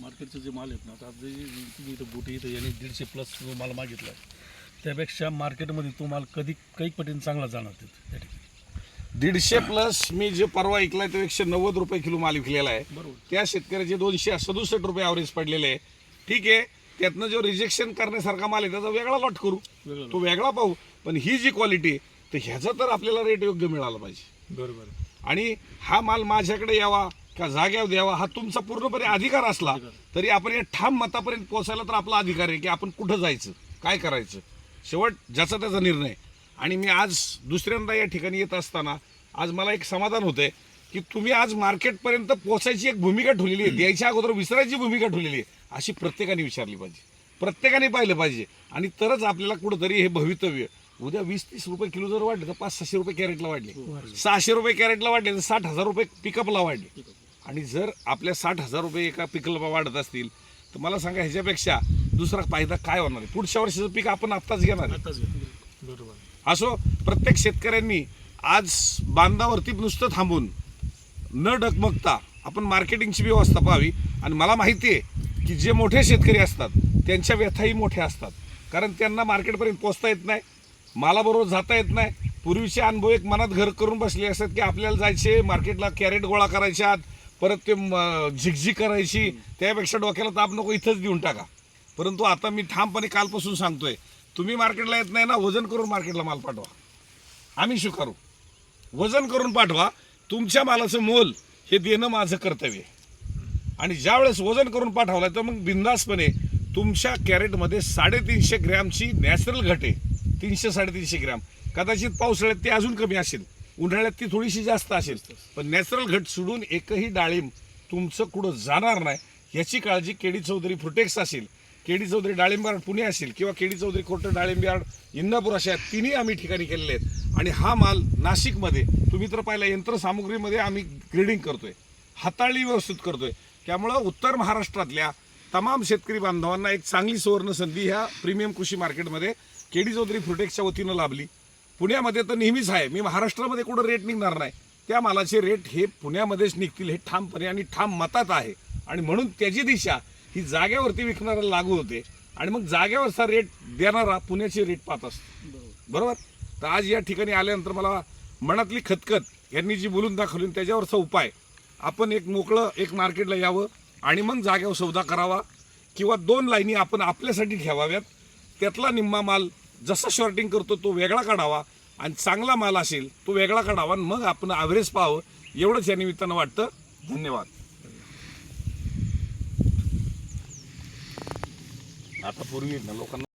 मार्केटचे जे माल आहेत ना आता जे तुम्ही इथं बोटी इथं याने दीडशे प्लस जो माल मागितला त्यापेक्षा मार्केटमध्ये तो माल कधी काही पटीने चांगला जाणार तिथे त्या ठिकाणी. दीडशे प्लस मी जे परवा ऐकलाय तो एकशे नव्वद रुपये किलो माल विकलेला आहे. बरोबर. त्या शेतकऱ्याचे दोनशे सदुसष्ट रुपये ॲव्हरेज पडलेले आहे. ठीक आहे त्यातनं जो रिजेक्शन करण्यासारखा माल आहे त्याचा वेगळा लॉट करू. तो वेगळा पाहू. पण ही जी क्वालिटी तर ह्याचा तर आपल्याला रेट योग्य मिळाला पाहिजे. बरोबर. आणि हा माल माझ्याकडे यावा का जाग्यावर द्यावा हा तुमचा पूर्णपणे अधिकार असला तरी आपण या ठाम मतापर्यंत पोहोचायला तर आपला अधिकार आहे की आपण कुठं जायचं काय करायचं. शेवट ज्याचा त्याचा निर्णय. आणि मी आज दुसऱ्यांदा या ठिकाणी येत असताना आज मला एक समाधान होतंय की तुम्ही आज मार्केटपर्यंत पोहोचायची एक भूमिका ठेवलेली आहे. द्यायच्या अगोदर विसरायची भूमिका ठेवलेली आहे. अशी प्रत्येकाने विचारली पाहिजे. प्रत्येकाने पाहिलं पाहिजे. आणि तरच आपल्याला कुठंतरी हे भवितव्य. उद्या वीस तीस रुपये किलो जर वाढले तर पाच सहाशे रुपये कॅरेटला वाढले. सहाशे रुपये कॅरेटला वाढले तर साठ हजार रुपये पिकअपला वाढले. आणि जर आपल्या साठ हजार रुपये एका पिकअपला वाढत असतील तर मला सांगा ह्याच्यापेक्षा दुसरा फायदा काय होणार आहे? पुढच्या वर्षीचं पीक आपण आत्ताच घेणार आहे. बरोबर. असो प्रत्येक शेतकऱ्यांनी आज बांधावरती नुसतं थांबून न डगमगता आपण मार्केटिंगची व्यवस्था पाहावी. आणि मला माहिती आहे की जे मोठे शेतकरी असतात त्यांच्या व्यथाही मोठ्या असतात. कारण त्यांना मार्केटपर्यंत पोचता येत नाही मालाबरोबर जाता येत नाही. पूर्वीचे अनुभव एक मनात घर करून बसले असतात की आपल्याला जायचे मार्केटला कॅरेट गोळा करायच्यात परत ते म- झिगझिग करायची त्यापेक्षा डोक्याला ताप नको इथंच देऊन टाका. परंतु आता मी ठामपणे कालपासून सांगतोय तुम्ही मार्केटला येत नाही ना वजन करून मार्केटला माल पाठवा. आम्ही स्वीकारू. वजन करून पाठवा तुमच्या मालाचं मोल हे देणं माझं कर्तव्य आणि ज्यावेळेस वजन करून पाठवलं तर मग बिंदासपणे तुमच्या कॅरेटमध्ये साडेतीनशे ग्रॅमची नॅचरल घटे तीनशे साडेतीनशे ग्रॅम. कदाचित पावसाळ्यात ते अजून कमी असेल. उन्हाळ्यात ती थोडीशी जास्त असेल. पण नॅचरल घट सोडून एकही डाळिंब तुमचं कुठं जाणार नाही याची काळजी केडी चौधरी फ्रुटेक्स असेल केडी चौधरी डाळिंब यार्ड पुणे असेल किंवा केडी चौधरी कोर्ट डाळिंब यार्ड इंदापूर अशा तिन्ही आम्ही ठिकाणी केलेले आहेत. आणि हा माल नाशिकमध्ये तुम्ही तर पाहिला यंत्रसामुग्रीमध्ये आम्ही ग्रेडिंग करतोय. हाताळणी व्यवस्थित करतोय. त्यामुळं उत्तर महाराष्ट्रातल्या तमाम शेतकरी बांधवांना एक चांगली सुवर्ण संधी ह्या प्रीमियम कृषी मार्केटमध्ये केडी चौधरी फ्रुटेक्सच्या वतीनं लाभली. पुण्यामध्ये तर नेहमीच आहे. मी महाराष्ट्रामध्ये कुठं रेट निघणार नाही. त्या मालाचे रेट हे पुण्यामध्येच निघतील हे ठामपणे आणि ठाम मतात आहे. आणि म्हणून त्याची दिशा ही जाग्यावरती विकणाऱ्याला लागू होते. आणि मग जाग्यावरचा रेट देणारा पुण्याचे रेट पाहत असतो. बरोबर? तर आज या ठिकाणी आल्यानंतर मला मनातली खतखत यांनी जी बोलून दाखवली त्याच्यावरचा उपाय. आपण एक मोकळं एक मार्केटला यावं आणि मग जाग्यावर सौदा करावा किंवा दोन लाईनी आपण आपल्यासाठी ठेवाव्यात. त्यातला निम्मा माल जसा शॉर्टिंग करतो तो वेगळा काढावा. आणि चांगला माल असेल तो वेगळा काढावा आणि मग आपण ॲव्हरेज पाहावं. एवढंच या निमित्तानं वाटतं. धन्यवाद. आता पूर्वी लोकांना